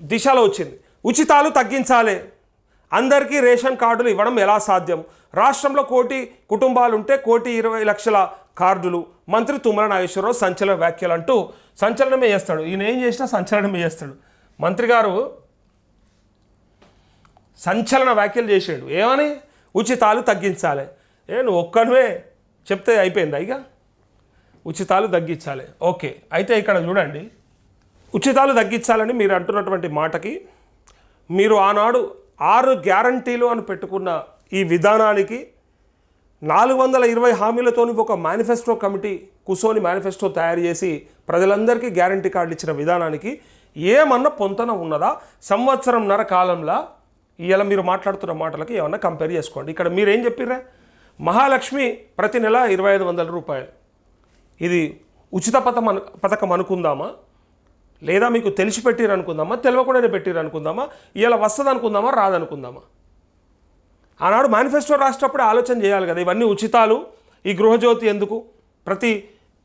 దిశలో వచ్చింది. ఉచితాలు తగ్గించాలి. అందరికీ రేషన్ కార్డులు ఇవ్వడం ఎలా సాధ్యం? రాష్ట్రంలో కోటి కుటుంబాలు ఉంటే కోటి ఇరవై లక్షల కార్డులు. మంత్రి తుమ్మల నాగేశ్వరరావు సంచలన వ్యాఖ్యలు అంటూ సంచలనమే చేస్తాడు. ఈయన ఏం చేసినా సంచలనమే చేస్తాడు. మంత్రి గారు సంచలన వ్యాఖ్యలు చేసాడు. ఏమని? ఉచితాలు తగ్గించాలి. ఏ నువ్వు ఒక్కనివే చెప్తే అయిపోయింది ఇక? ఉచితాలు తగ్గించాలి. ఓకే. అయితే ఇక్కడ చూడండి. ఉచితాలు తగ్గించాలని మీరు అంటున్నటువంటి మాటకి మీరు ఆనాడు ఆరు గ్యారంటీలు అని పెట్టుకున్న ఈ విధానానికి నాలుగు వందల ఇరవై హామీలతోని ఒక మేనిఫెస్టో కమిటీ కూసోని మేనిఫెస్టో తయారు చేసి ప్రజలందరికీ గ్యారంటీ కార్డులు ఇచ్చిన విధానానికి ఏమన్నా పొంతన ఉన్నదా? సంవత్సరంన్నర కాలంలో ఇలా మీరు మాట్లాడుతున్న మాటలకి ఏమన్నా కంపేర్ చేసుకోండి. ఇక్కడ మీరు ఏం చెప్పిర్రా? మహాలక్ష్మి ప్రతి నెల ఇరవై ఐదు వందల రూపాయలు. ఇది ఉచిత పథకం పథకం అనుకుందామా? లేదా మీకు తెలిసి పెట్టిరు అనుకుందామా తెలియకుండానే పెట్టిరు అనుకుందామా ఇలా వస్తుంది అనుకుందామా రాదనుకుందామా ఆనాడు మేనిఫెస్టో రాసేటప్పుడు ఆలోచన చేయాలి కదా ఇవన్నీ ఉచితాలు ఈ గృహజ్యోతి ఎందుకు? ప్రతి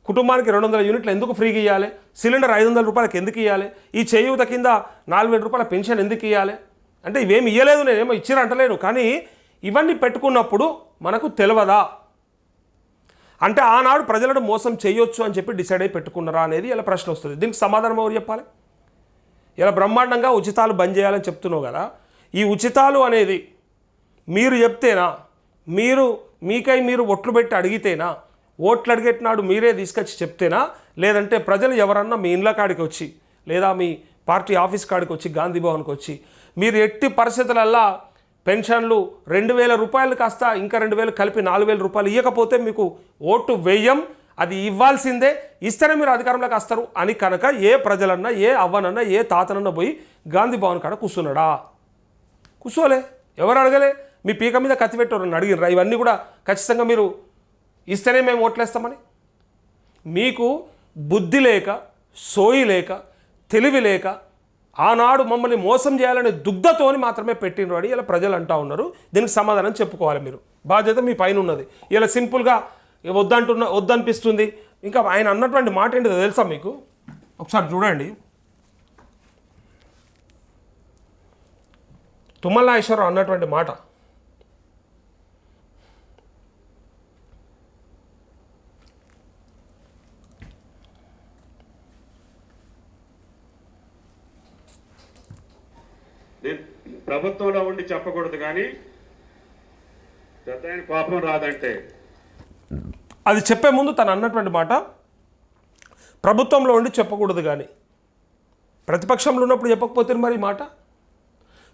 కుటుంబానికి రెండు వందల యూనిట్లు ఎందుకు ఫ్రీగా ఇవ్వాలి సిలిండర్ ఐదు వందల రూపాయలకి ఎందుకు ఇవ్వాలి ఈ చేయూత కింద నాలుగు వేల రూపాయల పెన్షన్ ఎందుకు ఇవ్వాలి అంటే ఇవేమి ఇవ్వలేదు నేనేమో ఇచ్చిరంటలేను కానీ ఇవన్నీ పెట్టుకున్నప్పుడు మనకు తెలియదా అంటే ఆనాడు ప్రజలను మోసం చేయొచ్చు అని చెప్పి డిసైడ్ అయి పెట్టుకున్నారా అనేది ఇలా ప్రశ్న వస్తుంది. దీనికి సమాధానం ఎవరు చెప్పాలి? ఇలా బ్రహ్మాండంగా ఉచితాలు బంద్ చేయాలని చెప్తున్నావు కదా ఈ ఉచితాలు అనేది మీరు చెప్తేనా? మీరు మీకై మీరు ఒట్లు పెట్టి అడిగితేనా? ఓట్లు అడిగేటినాడు మీరే తీసుకొచ్చి చెప్తేనా? లేదంటే ప్రజలు ఎవరన్నా మీ ఇండ్ల కాడికి వచ్చి లేదా మీ పార్టీ ఆఫీస్ కాడికి వచ్చి గాంధీ భవన్కి వచ్చి మీరు ఎట్టి పరిస్థితులల్లా పెన్షన్లు రెండు వేల రూపాయలు కాస్త ఇంకా రెండు వేలు కలిపి నాలుగు వేల రూపాయలు ఇవ్వకపోతే మీకు ఓటు వేయం. అది ఇవ్వాల్సిందే. ఇస్తేనే మీరు అధికారంలోకి వస్తారు అని కనుక ఏ ప్రజలన్నా ఏ అవ్వనన్నా ఏ తాతనన్నా పోయి గాంధీ భవన్ కాడ కూర్చున్నాడా? కూర్చోలే. ఎవరు అడగలే? మీ పీక మీద కత్తి పెట్టారు అడిగినరా ఇవన్నీ కూడా ఖచ్చితంగా మీరు ఇస్తేనే మేము ఓట్లేస్తామని. మీకు బుద్ధి లేక సోయి లేక తెలివి లేక ఆనాడు మమ్మల్ని మోసం చేయాలనే దుగ్ధతోని మాత్రమే పెట్టినరు అని ఇలా ప్రజలు అంటా ఉన్నారు. దీనికి సమాధానం చెప్పుకోవాలి మీరు. బాధ్యత మీ పైన ఉన్నది. ఇలా సింపుల్గా వద్దంటున్న వద్దనిపిస్తుంది. ఇంకా ఆయన అన్నటువంటి మాట ఏంటిదో తెలుసా మీకు? ఒకసారి చూడండి. తుమ్మల అన్నటువంటి మాట నేను ప్రభుత్వంలో చెప్పకూడదు కానీ పెద్ద ఆయన కోపం రాదంటే. అది చెప్పే ముందు తను అన్నటువంటి మాట ప్రభుత్వంలో ఉండి చెప్పకూడదు కానీ. ప్రతిపక్షంలో ఉన్నప్పుడు చెప్పకపోతే మరి మాట?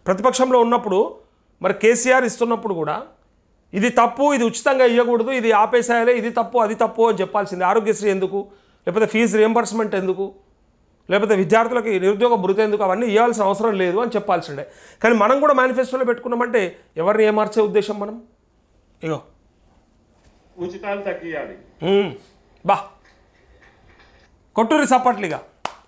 ప్రతిపక్షంలో ఉన్నప్పుడు మరి కేసీఆర్ ఇస్తున్నప్పుడు కూడా ఇది తప్పు ఇది ఉచితంగా ఇవ్వకూడదు ఇది ఆపేసేయాలి ఇది తప్పు అది తప్పు అని చెప్పాల్సింది. ఆరోగ్యశ్రీ ఎందుకు? లేకపోతే ఫీజు రియంబర్స్మెంట్ ఎందుకు? లేకపోతే విద్యార్థులకి నిరుద్యోగ ఎందుకు అవన్నీ ఇవ్వాల్సిన అవసరం లేదు అని చెప్పాల్సిండే కానీ మనం కూడా మేనిఫెస్టోలో పెట్టుకున్నామంటే ఎవరిని ఏమార్చే ఉద్దేశం మనం? ఇగో. ఉచితాలు తగ్గియాలి. బా. కొట్టూరి సప్పట్లుగా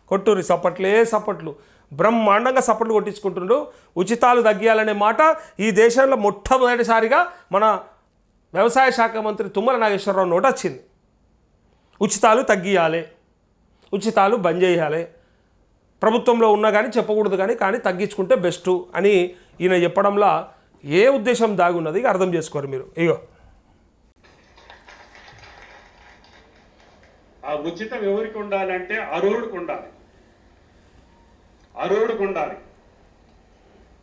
కొట్టూరి సప్పట్లే సప్పట్లు. బ్రహ్మాండంగా సప్పట్లు కొట్టించుకుంటుండ్రు ఉచితాలు తగ్గియాలనే మాట ఈ దేశంలో మొట్టమొదటిసారిగా మన వ్యవసాయ శాఖ మంత్రి తుమ్మల నాగేశ్వరరావు నోట వచ్చింది ఉచితాలు తగ్గియాలి. ఉచితాలు బంద్ చేయాలి. ప్రభుత్వంలో ఉన్నా కానీ చెప్పకూడదు కానీ కానీ తగ్గించుకుంటే బెస్ట్ అని ఈయన చెప్పడంలో ఏ ఉద్దేశం దాగున్నది అర్థం చేసుకోరు మీరు. ఇగో. ఆ ఉచితం ఎవరికి ఉండాలంటే అర్హుడికి ఉండాలి. అర్హుడికి ఉండాలి.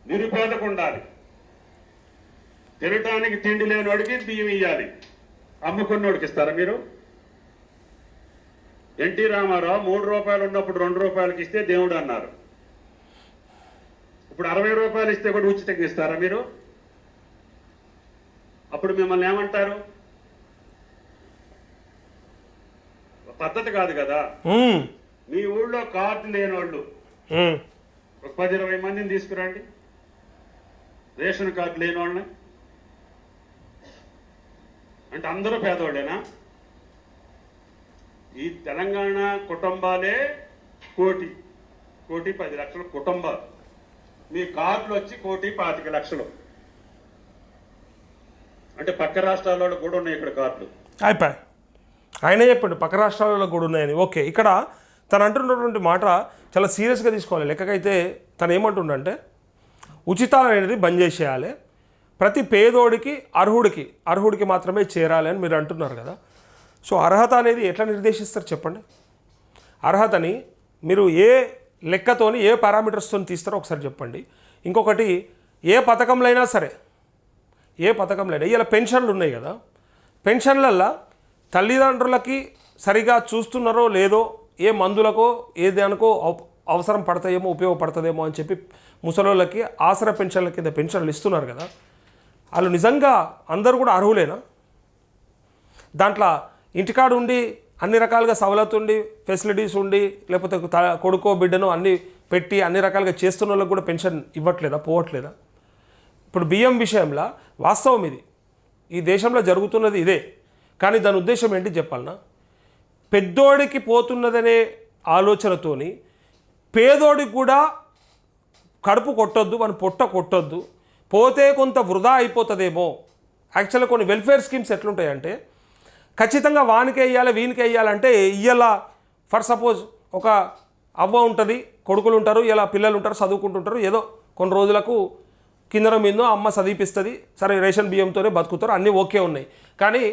నిరుపేదకు ఉండాలి. తినటానికి తిండి లేనివాడికి బియ్యం ఇవ్వాలి అమ్ముకున్నోడికి ఇస్తారా మీరు? ఎన్టీ రామారావు మూడు రూపాయలు ఉన్నప్పుడు రెండు రూపాయలకి ఇస్తే దేవుడు అన్నారు. ఇప్పుడు అరవై రూపాయలు ఇస్తే కూడా ఉచితంగా ఇస్తారా మీరు? అప్పుడు మిమ్మల్ని ఏమంటారు? పద్ధతి కాదు కదా. మీ ఊళ్ళో కార్డు లేని వాళ్ళు. ఒక పది ఇరవై మందిని తీసుకురండి. రేషన్ కార్డు లేని వాళ్ళని అంటే అందరూ పేదవాళ్ళేనా ఈ తెలంగాణ కుటుంబాలే కోటి కోటి పది లక్షల కుటుంబాలు. మీ కార్డులు వచ్చి కోటి పాతిక లక్షలు. అంటే పక్క రాష్ట్రాల కూడా ఉన్నాయి ఇక్కడ కార్డులు. అయిపోయి. ఆయనే చెప్పండి పక్క రాష్ట్రాలలో కూడా ఉన్నాయని. ఓకే ఇక్కడ తను అంటున్నటువంటి మాట చాలా సీరియస్గా తీసుకోవాలి. లెక్కకైతే తను ఏమంటుండంటే ఉచితాలు అనేది బంద్ చేసేయాలి. ప్రతి పేదోడికి అర్హుడికి అర్హుడికి మాత్రమే చేరాలి అని మీరు అంటున్నారు కదా. సో అర్హత అనేది ఎట్లా నిర్దేశిస్తారు చెప్పండి? అర్హతని మీరు ఏ లెక్కతోని ఏ పారామీటర్స్తో తీస్తారో ఒకసారి చెప్పండి. ఇంకొకటి ఏ పథకంలో అయినా సరే ఏ పథకంలో అయినా ఇలా పెన్షన్లు ఉన్నాయి కదా పెన్షన్లల్లో తల్లిదండ్రులకి సరిగా చూస్తున్నారో లేదో ఏ మందులకో ఏ దానికో అవసరం పడతాయేమో ఉపయోగపడుతుందేమో అని చెప్పి ముసలోళ్ళకి ఆసరా పెన్షన్ల కింద పెన్షన్లు ఇస్తున్నారు కదా వాళ్ళు నిజంగా అందరూ కూడా అర్హులేనా? దాంట్లో ఇంటికాడు ఉండి అన్ని రకాలుగా సవలతు ఉండి ఫెసిలిటీస్ ఉండి లేకపోతే త- కొడుకో బిడ్డను అన్ని పెట్టి అన్ని రకాలుగా చేస్తున్న వాళ్ళకి కూడా పెన్షన్ ఇవ్వట్లేదా పోవట్లేదా? ఇప్పుడు బియ్యం విషయంలో వాస్తవం ఇది. ఈ దేశంలో జరుగుతున్నది ఇదే. కానీ దాని ఉద్దేశం ఏంటి చెప్పాలనా? పెద్దోడికి పోతున్నదనే ఆలోచనతోని పేదోడికి కూడా కడుపు కొట్టొద్దు మన పొట్ట కొట్టొద్దు పోతే కొంత వృధా అయిపోతుందేమో. యాక్చువల్గా కొన్ని వెల్ఫేర్ స్కీమ్స్ ఎట్లుంటాయంటే ఖచ్చితంగా వానికి వేయాలి వీనికే వేయాలంటే ఇయ్యాల. ఫర్ సపోజ్ ఒక అవ్వ ఉంటుంది కొడుకులు ఉంటారు ఇలా పిల్లలు ఉంటారు చదువుకుంటుంటారు ఏదో కొన్ని రోజులకు కిందన మీదో అమ్మ చదివిపిస్తుంది సరే రేషన్ బియ్యంతోనే బతుకుతారు అన్నీ ఓకే ఉన్నాయి. కానీ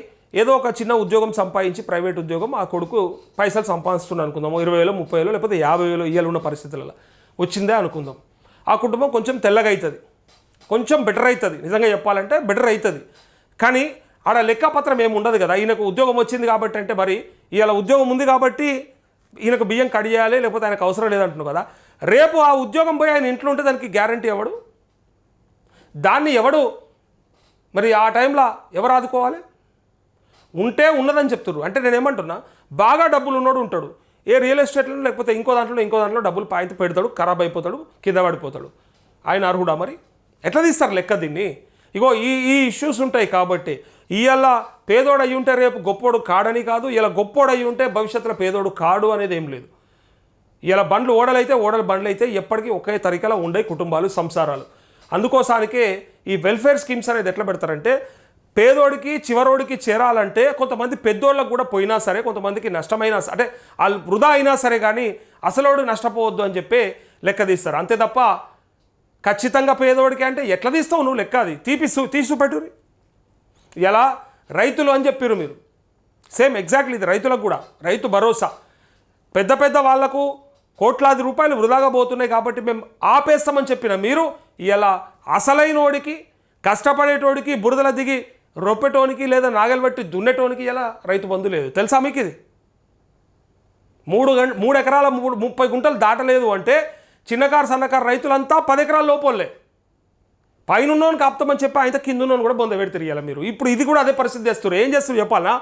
ఏదో ఒక చిన్న ఉద్యోగం సంపాదించి ప్రైవేట్ ఉద్యోగం ఆ కొడుకు పైసలు సంపాదిస్తున్నాను అనుకుందాము ఇరవై వేలు ముప్పై వేలు లేకపోతే యాభై వేలు ఇయ్యాలు ఉన్న పరిస్థితులలో. వచ్చిందే అనుకుందాం. ఆ కుటుంబం కొంచెం తెల్లగా అవుతుంది కొంచెం బెటర్ అవుతుంది నిజంగా చెప్పాలంటే బెటర్ అవుతుంది కానీ ఆడ లెక్కపత్రం ఏమి ఉండదు కదా. ఈయనకు ఉద్యోగం వచ్చింది కాబట్టి అంటే మరి ఇవాళ ఉద్యోగం ఉంది కాబట్టి ఈయనకు బియ్యం కడియాలి లేకపోతే ఆయనకు అవసరం లేదంటున్నావు కదా. రేపు ఆ ఉద్యోగం పోయి ఆయన ఇంట్లో ఉంటే దానికి గ్యారంటీ ఎవడు? దాన్ని ఎవడు మరి ఆ టైంలో ఎవరు ఆదుకోవాలి? ఉంటే ఉన్నదని చెప్తున్నారు అంటే నేను ఏమంటున్నా బాగా డబ్బులు ఉన్నోడు ఉంటాడు. ఏ రియల్ ఎస్టేట్లో లేకపోతే ఇంకో దాంట్లో ఇంకో దాంట్లో డబ్బులు పాయింట్ పెడతాడు ఖరాబ్ అయిపోతాడు కింద పడిపోతాడు. ఆయన అర్హుడా మరి? ఎట్లా తీస్తారు లెక్క దీన్ని? ఇగో ఈ ఈ ఇష్యూస్ ఉంటాయి కాబట్టి ఇవాళ పేదోడు అయి ఉంటే రేపు గొప్పోడు కాడని కాదు ఇలా గొప్పోడు అయి ఉంటే భవిష్యత్తులో పేదోడు కాడు అనేది ఏం లేదు. ఇలా బండ్లు ఓడలైతే ఓడల బండ్లు అయితే ఎప్పటికీ ఒకే తరికలో ఉండే కుటుంబాలు సంసారాలు. అందుకోసానికే ఈ వెల్ఫేర్ స్కీమ్స్ అనేది ఎట్లా పెడతారంటే పేదోడికి చివరోడికి చేరాలంటే కొంతమంది పెద్దోళ్ళకు కూడా పోయినా సరే కొంతమందికి నష్టమైనా స- అంటే వాళ్ళు వృధా అయినా సరే కానీ అసలోడు నష్టపోవద్దు అని చెప్పి లెక్క తీస్తారు. అంతే తప్ప ఖచ్చితంగా పేదోడికి అంటే ఎట్లా తీస్తావు నువ్వు లెక్క అది? తీపిస్తూ తీసు పెట్టురి ఎలా? రైతులు అని చెప్పారు మీరు. సేమ్ ఎగ్జాక్ట్లీ ఇది రైతులకు కూడా. రైతు భరోసా. పెద్ద పెద్ద వాళ్ళకు కోట్లాది రూపాయలు వృధాగా పోతున్నాయి కాబట్టి మేము ఆపేస్తామని చెప్పిన మీరు ఇలా అసలైనోడికి కష్టపడేటోడికి బురదల దిగి రొప్పెటోనికి లేదా నాగలిబట్టి దున్నేటోనికి ఇలా రైతు బంధు లేదు? తెలుసా మీకు ఇది? మూడు గంట మూడు ఎకరాల మూడు ముప్పై గుంటలు దాటలేదు అంటే చిన్నకారు సన్నకారు రైతులంతా పది ఎకరాల లోపలే. పైన ఉన్నోని కాపుతామని చెప్పి ఆయన కింద ఉన్నోని కూడా బొంద పెడితే ఇవ్వాలి మీరు. ఇప్పుడు ఇది కూడా అదే పరిస్థితి చేస్తారు ఏం చేస్తారు చెప్పాలా?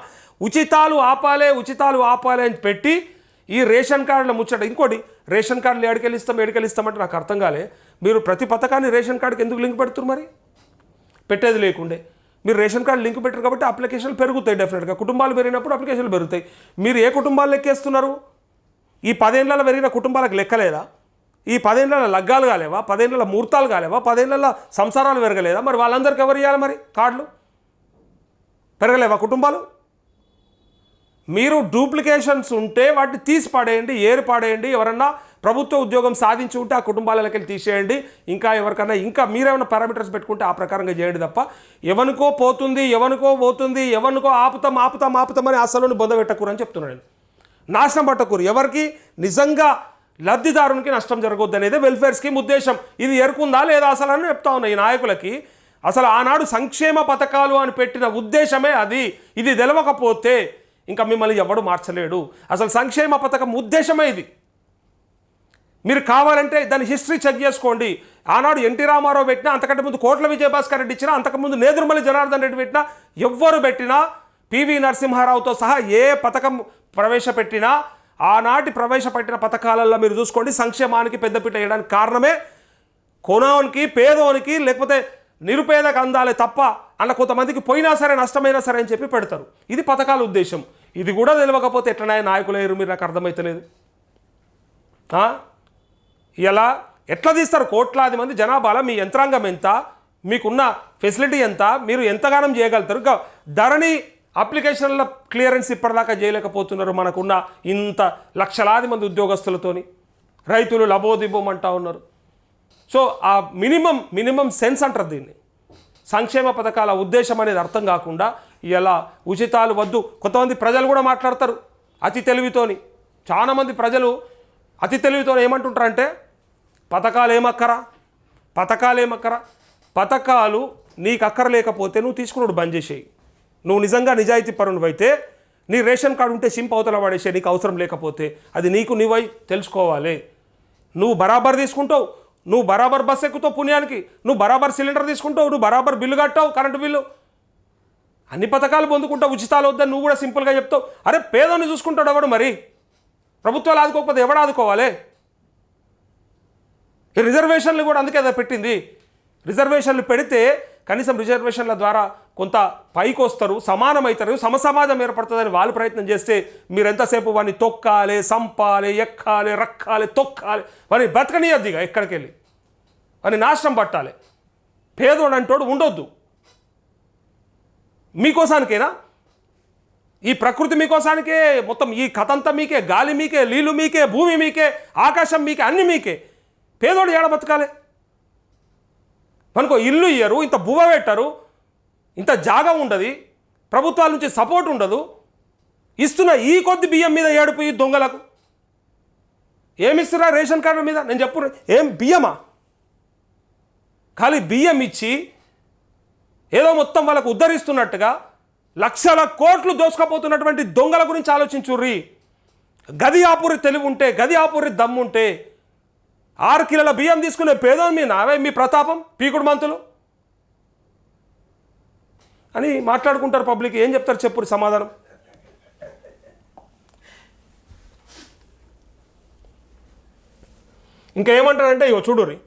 ఉచితాలు ఆపాలే ఉచితాలు ఆపాలే అని పెట్టి ఈ రేషన్ కార్డుల ముచ్చట ఇంకోటి రేషన్ కార్డులు ఏడుకెళ్ళి ఇస్తాం నాకు అర్థం కాలే. మీరు ప్రతి పథకాన్ని రేషన్ కార్డుకి ఎందుకు లింక్ పెడుతున్నారు మరి? పెట్టేది లేకుండే. మీరు రేషన్ కార్డు లింక్ పెట్టారు కాబట్టి అప్లికేషన్లు పెరుగుతాయి డెఫినెట్గా. కుటుంబాలు పెరిగినప్పుడు అప్లికేషన్లు పెరుగుతాయి. మీరు ఏ కుటుంబాలు లెక్కేస్తున్నారు? ఈ పదేళ్ళలో పెరిగిన కుటుంబాలకు లెక్కలేదా? ఈ పదేళ్ళ లగ్గాలు కాలేవా? పదేళ్ళ ముహూర్తాలు కాలేవా? పదేళ్ళ సంసారాలు పెరగలేదా? మరి వాళ్ళందరికీ ఎవరు ఇవ్వాలి మరి? కార్డులు? పెరగలేవా కుటుంబాలు? మీరు డూప్లికేషన్స్ ఉంటే వాటిని తీసి పాడేయండి ఏరి పాడేయండి. ఎవరన్నా ప్రభుత్వ ఉద్యోగం సాధించి ఉంటే ఆ కుటుంబాలకెళ్ళి తీసేయండి. ఇంకా ఎవరికన్నా ఇంకా మీరేమైనా పారామీటర్స్ పెట్టుకుంటే ఆ ప్రకారంగా చేయండి తప్ప ఎవరికో పోతుంది ఎవరికో పోతుంది ఎవరికో ఆపుతాం ఆపుతాం ఆపుతామని అసలు బొంద పెట్టకూరని చెప్తున్నాను నేను. నాశనం పట్టకూరు. ఎవరికి నిజంగా లబ్ధిదారునికి నష్టం జరగొద్దు అనేది వెల్ఫేర్ స్కీమ్ ఉద్దేశం. ఇది ఎరుకుందా లేదా అసలు అని చెప్తా ఉన్నా ఈ నాయకులకి. అసలు ఆనాడు సంక్షేమ పథకాలు అని పెట్టిన ఉద్దేశమే అది. ఇది తెలవకపోతే ఇంకా మిమ్మల్ని ఎవడు మార్చలేడు. అసలు సంక్షేమ పథకం ఉద్దేశమే ఇది. మీరు కావాలంటే దాని హిస్టరీ చెక్ చేసుకోండి. ఆనాడు ఎన్టీ రామారావు పెట్టినా అంతకంటే ముందు కోట్ల విజయభాస్కర్ రెడ్డి ఇచ్చినా అంతకుముందు నేదురుమల్లి జనార్దన్ రెడ్డి పెట్టినా ఎవ్వరు పెట్టినా పివి నరసింహారావుతో సహా ఏ పథకం ప్రవేశపెట్టినా ఆనాటి ప్రవేశపెట్టిన పథకాలలో మీరు చూసుకోండి సంక్షేమానికి పెద్దపీట వేయడానికి కారణమే కొనోనికి పేదోనికి లేకపోతే నిరుపేదకు అందాలే తప్ప అన్న కొంతమందికి పోయినా సరే నష్టమైనా సరే అని చెప్పి పెడతారు. ఇది పథకాల ఉద్దేశం. ఇది కూడా తెలియకపోతే ఎట్లనే నాయకులేరు మీరు? నాకు అర్థమవుతలేదు ఇలా ఎట్లా తీస్తారు? కోట్లాది మంది జనాభాలో మీ యంత్రాంగం ఎంత? మీకున్న ఫెసిలిటీ ఎంత? మీరు ఎంతగానం చేయగలుగుతారు? ధరని ధరణి అప్లికేషన్ల క్లియరెన్స్ ఇప్పటిదాకా చేయలేకపోతున్నారు మనకున్న ఇంత లక్షలాది మంది ఉద్యోగస్తులతోని. రైతులు లబోదిబోమంటా ఉన్నారు. సో ఆ మినిమం మినిమం సెన్స్ అంటారు దీన్ని. సంక్షేమ పథకాల ఉద్దేశం అనేది అర్థం కాకుండా ఇలా ఉచితాలు వద్దు. కొంతమంది ప్రజలు కూడా మాట్లాడతారు అతి తెలివితోని. చాలామంది ప్రజలు అతి తెలివితో ఏమంటుంటారంటే పథకాలు ఏమక్కరా? పథకాలు ఏమక్కరా? పథకాలు నీకు అక్కర లేకపోతే నువ్వు తీసుకున్నాడు బంద్ చేసేయి. నువ్వు నిజంగా నిజాయితీ పరుడు అయితే నీ రేషన్ కార్డు ఉంటే సింప్ అవతల వాడేసే నీకు అవసరం లేకపోతే అది నీకు నీవై తెలుసుకోవాలి. నువ్వు బరాబర్ తీసుకుంటావు నువ్వు బరాబర్ బస్ ఎక్కుతావు పుణ్యానికి నువ్వు బరాబర్ సిలిండర్ తీసుకుంటావు నువ్వు బరాబర్ బిల్లు కట్టావు కరెంటు బిల్లు. అన్ని పథకాలు పొందుకుంటావు ఉచితాలు వద్దని నువ్వు కూడా సింపుల్గా చెప్తావు. అరే పేదోని చూసుకుంటాడు ఎవడు మరి? ప్రభుత్వాలు ఆదుకోకపోతే ఎవడు ఆదుకోవాలి? ఈ రిజర్వేషన్లు కూడా అందుకే పెట్టింది. రిజర్వేషన్లు పెడితే కనీసం రిజర్వేషన్ల ద్వారా కొంత పైకి వస్తారు సమానమవుతారు సమసమాజం ఏర్పడుతుందని వాళ్ళు ప్రయత్నం చేస్తే మీరు ఎంతసేపు వాడిని తొక్కాలి సంపాలి ఎక్కాలి రక్కాలి తొక్కాలి వాడిని బతకనీయద్దు ఇక ఎక్కడికి వెళ్ళి వాడిని నాశనం పట్టాలి. పేదోడు అంటోడు ఉండొద్దు. మీకోసానికేనా? ఈ ప్రకృతి మీకోసానికే మొత్తం ఈ కథ అంతా మీకే గాలి మీకే నీళ్ళు మీకే భూమి మీకే ఆకాశం మీకే అన్ని మీకే. పేదోడు ఏడ బతకాలి? మనకు ఇల్లు ఇయ్యరు ఇంత బువ్వ పెట్టరు ఇంత జాగా ఉండదు. ప్రభుత్వాల నుంచి సపోర్ట్ ఉండదు. ఇస్తున్న ఈ కొద్ది బియ్యం మీద ఏడుపు ఈ దొంగలకు. ఏమిస్తున్నా రేషన్ కార్డు మీద? నేను చెప్పు ఏం బియ్యమా? ఖాళీ బియ్యం ఇచ్చి ఏదో మొత్తం వాళ్ళకు ఉద్ధరిస్తున్నట్టుగా లక్షల కోట్లు దోసుకపోతున్నటువంటి దొంగల గురించి ఆలోచించుర్రి. గది ఆపురి తెలివి ఉంటే గది ఆపురి దమ్ముంటే ఆరు కిలోల బియ్యం తీసుకునే పేదోని మీ నావే మీ ప్రతాపం పీకుడు మంతులు? అని మాట్లాడుకుంటారు పబ్లిక్. ఏం చెప్తారు చెప్పురు సమాధానం. ఇంకా ఏమంటారంటే ఇగో చూడురి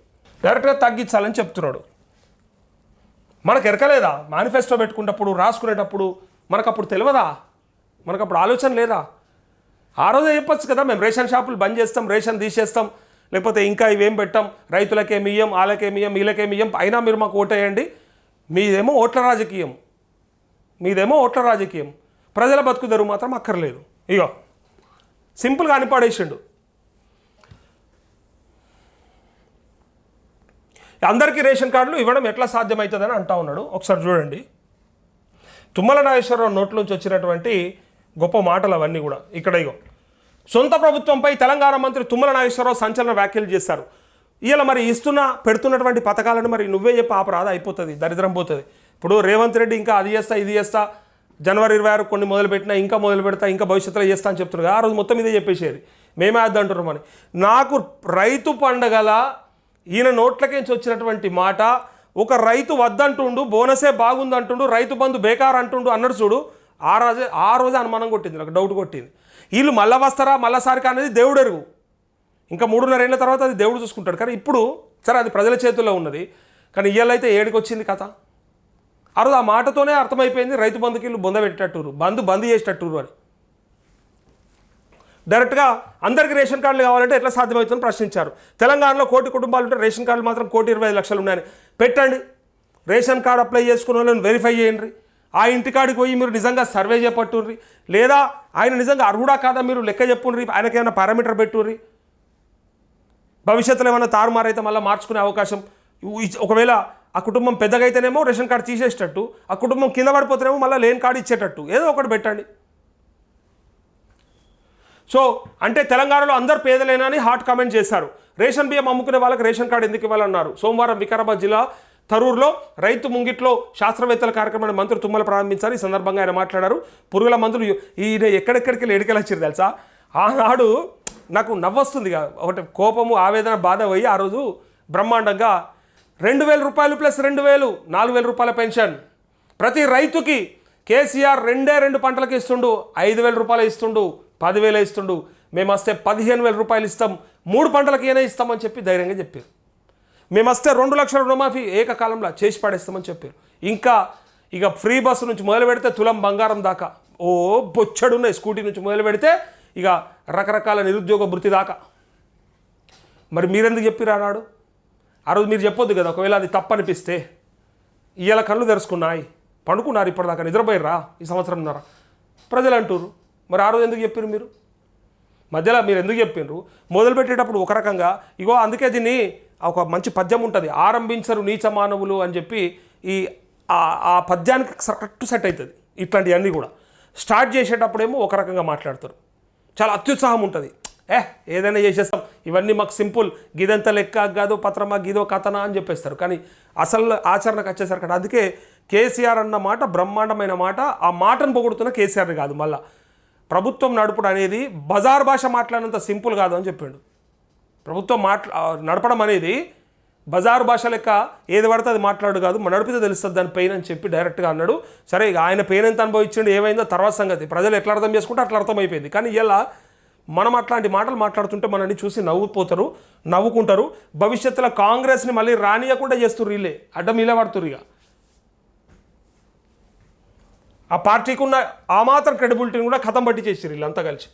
డైరెక్ట్గా తగ్గించాలని చెప్తున్నాడు. మనకు ఎరకలేదా? మేనిఫెస్టో పెట్టుకునేటప్పుడు రాసుకునేటప్పుడు మనకు అప్పుడు తెలియదా మనకు అప్పుడు ఆలోచన లేదా? ఆ రోజే చెప్పొచ్చు కదా మేము రేషన్ షాపులు బంద్ చేస్తాం రేషన్ తీసేస్తాం లేకపోతే ఇంకా ఇవేం పెట్టాం? రైతులకేమి ఇయ్యం వాళ్ళకేమి ఇయ్యం వీళ్ళకేమి ఇయ్యం అయినా మీరు మాకు ఓటేయండి. మీదేమో ఓట్ల రాజకీయం. మీదేమో ఓట్ల రాజకీయం. ప్రజల బతుకుదరు మాత్రం అక్కర్లేదు. ఇగో సింపుల్గా అనిపాడేసిండు. అందరికీ రేషన్ కార్డులు ఇవ్వడం ఎట్లా సాధ్యమవుతుందని అంటా ఉన్నాడు. ఒకసారి చూడండి. తుమ్మల నాగేశ్వరరావు నోట్లోంచి వచ్చినటువంటి గొప్ప మాటలు అవన్నీ కూడా. ఇక్కడ ఇగో సొంత ప్రభుత్వంపై తెలంగాణ మంత్రి తుమ్మల నాగేశ్వరరావు సంచలన వ్యాఖ్యలు చేశారు. ఇలా మరి ఇస్తున్న పెడుతున్నటువంటి పథకాలను మరి నువ్వే చెప్పి ఆపరాదా అయిపోతుంది దరిద్రం పోతుంది. ఇప్పుడు రేవంత్ రెడ్డి ఇంకా అది చేస్తా ఇది చేస్తా జనవరి ఇరవై ఆరు కొన్ని మొదలు పెట్టినా ఇంకా మొదలు పెడతా ఇంకా భవిష్యత్తులో చేస్తా అని చెప్తున్నారు ఆ రోజు మొత్తం ఇదే చెప్పేసేది. మేమే అద్దు అంటున్నాం నాకు రైతు పండగల ఈయన నోట్లకేంచి వచ్చినటువంటి మాట ఒక రైతు వద్దంటుండు బోనసే బాగుందంటుండు రైతు బంధు బేకార్ అంటుండు అన్నాడు చూడు ఆ రోజే ఆ రోజే అనుమానం కొట్టింది నాకు డౌట్ కొట్టింది. వీళ్ళు మళ్ళా వస్తారా మళ్ళాసారికా అనేది దేవుడు ఎరుగు. ఇంకా మూడున్నర ఏళ్ళ తర్వాత అది దేవుడు చూసుకుంటాడు. కానీ ఇప్పుడు సరే అది ప్రజల చేతుల్లో ఉన్నది. కానీ ఇయ్యాలైతే ఏడికి వచ్చింది కథ? ఆ రోజు ఆ మాటతోనే అర్థమైపోయింది రైతు బంధుకి వీళ్ళు బొంద పెట్టేటట్టురు బంధు బంద్ చేసేటట్టురు అని. డైరెక్ట్గా అందరికీ రేషన్ కార్డులు కావాలంటే ఎట్లా సాధ్యమవుతుందని ప్రశ్నించారు. తెలంగాణలో కోటి కుటుంబాలు ఉంటే రేషన్ కార్డులు మాత్రం కోటి ఇరవై ఐదు లక్షలు ఉన్నాయని. పెట్టండి. రేషన్ కార్డు అప్లై చేసుకున్న వాళ్ళని వెరిఫై చేయండి. ఆ ఇంటికాడికి పోయి మీరు నిజంగా సర్వే చేపట్టుర్రి. లేదా ఆయన నిజంగా అర్హుడా కాదా మీరు లెక్క చెప్పుండ్రి. ఆయనకి ఏమైనా పారామీటర్ పెట్టుర్రి. భవిష్యత్తులో ఏమైనా తారుమారైతే మళ్ళీ మార్చుకునే అవకాశం. ఒకవేళ ఆ కుటుంబం పెద్దగా అయితేనేమో రేషన్ కార్డు తీసేసేటట్టు ఆ కుటుంబం కింద పడిపోతేనేమో మళ్ళీ లేని కార్డు ఇచ్చేటట్టు ఏదో ఒకటి పెట్టండి. సో అంటే తెలంగాణలో అందరు పేదలేనా అని హాట్ కామెంట్ చేశారు. రేషన్ బియ్యం అమ్ముకునే వాళ్ళకి రేషన్ కార్డు ఎందుకు ఇవ్వాలన్నారు? సోమవారం వికారాబాద్ జిల్లా తరూరులో రైతు ముంగిట్లో శాస్త్రవేత్తల కార్యక్రమాన్ని మంత్రి తుమ్మల ప్రారంభించారు. ఈ సందర్భంగా ఆయన మాట్లాడారు. పురుగుల మందులు ఈయన ఎక్కడెక్కడికి వెళ్ళి ఎడికెళ్ళి వచ్చారు తెలుసా? ఆనాడు నాకు నవ్వొస్తుంది ఒకటి కోపము ఆవేదన బాధ పోయి ఆ రోజు బ్రహ్మాండంగా రెండు వేల రూపాయలు ప్లస్ రెండు వేలు నాలుగు వేల రూపాయల పెన్షన్. ప్రతి రైతుకి కేసీఆర్ రెండే రెండు పంటలకు ఇస్తుండు ఐదు వేల రూపాయలు ఇస్తుండు పదివేలు ఇస్తుండు. మేము వస్తే పదిహేను వేల రూపాయలు ఇస్తాం మూడు పంటలకు ఏనే ఇస్తామని చెప్పి ధైర్యంగా చెప్పారు. మేము వస్తే రెండు లక్షల రుణమాఫీ ఏకకాలంలో చేసి పడేస్తామని చెప్పారు. ఇంకా ఇక ఫ్రీ బస్సు నుంచి మొదలు పెడితే తులం బంగారం దాకా. ఓ బొచ్చడున్నాయి స్కూటీ నుంచి మొదలు పెడితే ఇక రకరకాల నిరుద్యోగ వృత్తి దాకా. మరి మీరెందుకు చెప్పిరా నాడు ఆ రోజు మీరు చెప్పొద్దు కదా ఒకవేళ అది తప్పనిపిస్తే. ఇవాళ కళ్ళు తెరుచుకున్నాయి. పండుకున్నారు ఇప్పటిదాకా నిద్రపోయిర్రా ఈ సంవత్సరంన్నర ప్రజలు అంటుర్రు మరి ఆ రోజు ఎందుకు చెప్పారు మీరు? మధ్యలో మీరు ఎందుకు చెప్పిండ్రు మొదలు పెట్టేటప్పుడు ఒక రకంగా ఇగో అందుకే దీన్ని ఒక మంచి పద్యం ఉంటుంది. ఆరంభించరు నీచ మానవులు అని చెప్పి ఈ ఆ- ఆ పద్యానికి కరెక్ట్ సెట్ అవుతుంది ఇట్లాంటివన్నీ కూడా. స్టార్ట్ చేసేటప్పుడేమో ఒక రకంగా మాట్లాడతారు. చాలా అత్యుత్సాహం ఉంటుంది. ఏ ఏదైనా చేసేస్తాం. ఇవన్నీ మాకు సింపుల్. గిదంత లెక్క కాదు పత్రమా గిదో కథనా అని చెప్పేస్తారు. కానీ అసలు ఆచరణకు వచ్చేసరికి అందుకే కేసీఆర్ అన్న మాట బ్రహ్మాండమైన మాట. ఆ మాటను పొగుడుతున్న కేసీఆర్ని కాదు మళ్ళా ప్రభుత్వం నడుపుడు అనేది బజార్ భాష మాట్లాడినంత సింపుల్ కాదు అని చెప్పిండు. ప్రభుత్వం మాట్లా నడపడం అనేది బజారు భాష లెక్క ఏది పడితే అది మాట్లాడు కాదు మన నడిపితే తెలుస్తుంది దాని పెయిన్ అని చెప్పి డైరెక్ట్గా అన్నాడు. సరే ఇక ఆయన పెయిన్ ఎంత అనుభవించిండు ఏమైందో తర్వాత సంగతి. ప్రజలు ఎట్లా అర్థం చేసుకుంటే అట్లా అర్థమైపోయింది. కానీ ఇలా మనం అట్లాంటి మాటలు మాట్లాడుతుంటే మనల్ని చూసి నవ్వుపోతారు నవ్వుకుంటారు. భవిష్యత్తులో కాంగ్రెస్ని మళ్ళీ రానియకుండా చేస్తుర్రు వీళ్ళే. అడ్డం ఇలా పడుతుర్రు ఇక. ఆ పార్టీకి ఉన్న ఆ మాత్రం క్రెడిబిలిటీని కూడా కథం పట్టి చేసిర్రు వీళ్ళంతా కలిసి.